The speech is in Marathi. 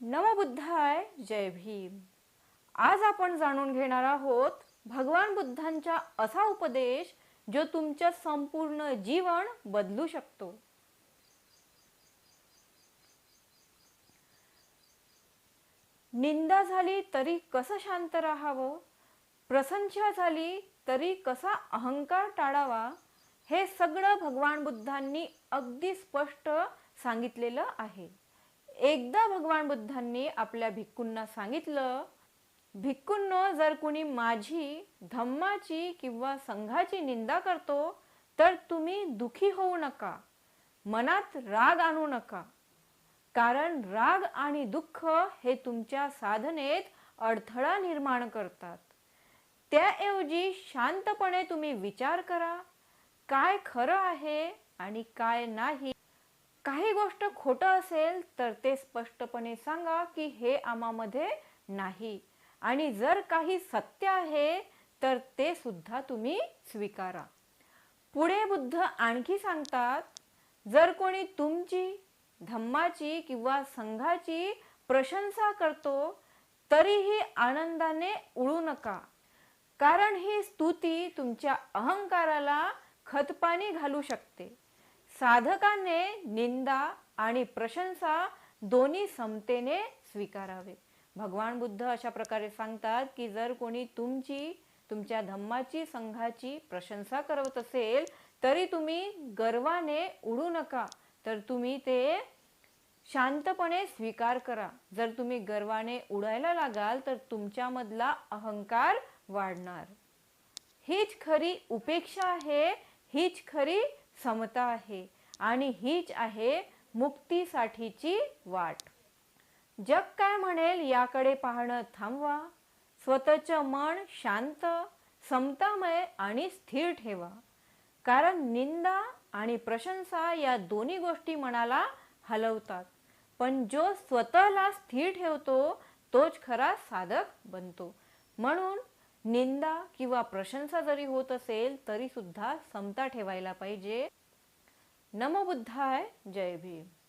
नमबुद्धाय जय भीम. आज आपण जाणून घेणार आहोत भगवान बुद्धांचा असा उपदेश जो तुमचं संपूर्ण जीवन बदलू शकतो. निंदा झाली तरी कसं शांत राहावं? प्रशंसा झाली तरी कसा अहंकार टाळावा? हे सगळं भगवान बुद्धांनी अगदी स्पष्ट सांगितलेलं आहे. एकदा भगवान बुद्धांनी आपल्या भिक्कूंना सांगितलं भिक्कूंनो जर कुणी माझी धम्माची किंवा संघाची निंदा करतो तर तुम्ही दुखी होऊ नका मनात राग आणू नका कारण राग आणि दुःख हे तुमच्या साधनेत अडथळा निर्माण करतात. त्याऐवजी शांतपणे तुम्ही विचार करा काय खरं आहे आणि काय नाही काही गोष्ट खोटं असेल तर ते स्पष्टपणे सांगा की हे आमामध्ये नाही. आणि जर काही सत्य आहे तर ते सुद्धा तुम्ही स्वीकारा. पुढे बुद्ध आणखी सांगतात जर कोणी तुमची धम्माची किंवा संघाची प्रशंसा करतो तरीही आनंदाने उडू नका. कारण ही स्तुती तुमच्या अहंकाराला खतपाणी घालू शकते. साधकाने निंदा आणि प्रशंसा दोन्ही समतेने स्वीकारावे. भगवान बुद्ध अशा प्रकारे सांगतात की जर कोणी तुमची तुमच्या धम्माची संघाची प्रशंसा करत असेल तरी तुम्ही गर्वाने उडू नका. तर तुम्ही ते शांतपणे स्वीकार करा. जर तुम्ही गर्वाने उडायला लागाल तर तुमच्यामधला अहंकार वाढणार. हीच खरी उपेक्षा आहे हीच खरी समता आहे आणि हीच आहे मुक्तीसाठीची वाट. जग काय म्हणेल याकडे पाहणं थांबवा. स्वतःचं मन शांत समतामय आणि स्थिर ठेवा. कारण निंदा आणि प्रशंसा या दोन्ही गोष्टी मनाला हलवतात. पण जो स्वतःला स्थिर ठेवतो तोच खरा साधक बनतो. म्हणून निंदा किंवा प्रशंसा जरी होत असेल तरी सुद्धा समता ठेवायला पाहिजे. नमबुद्धाय जय भीम.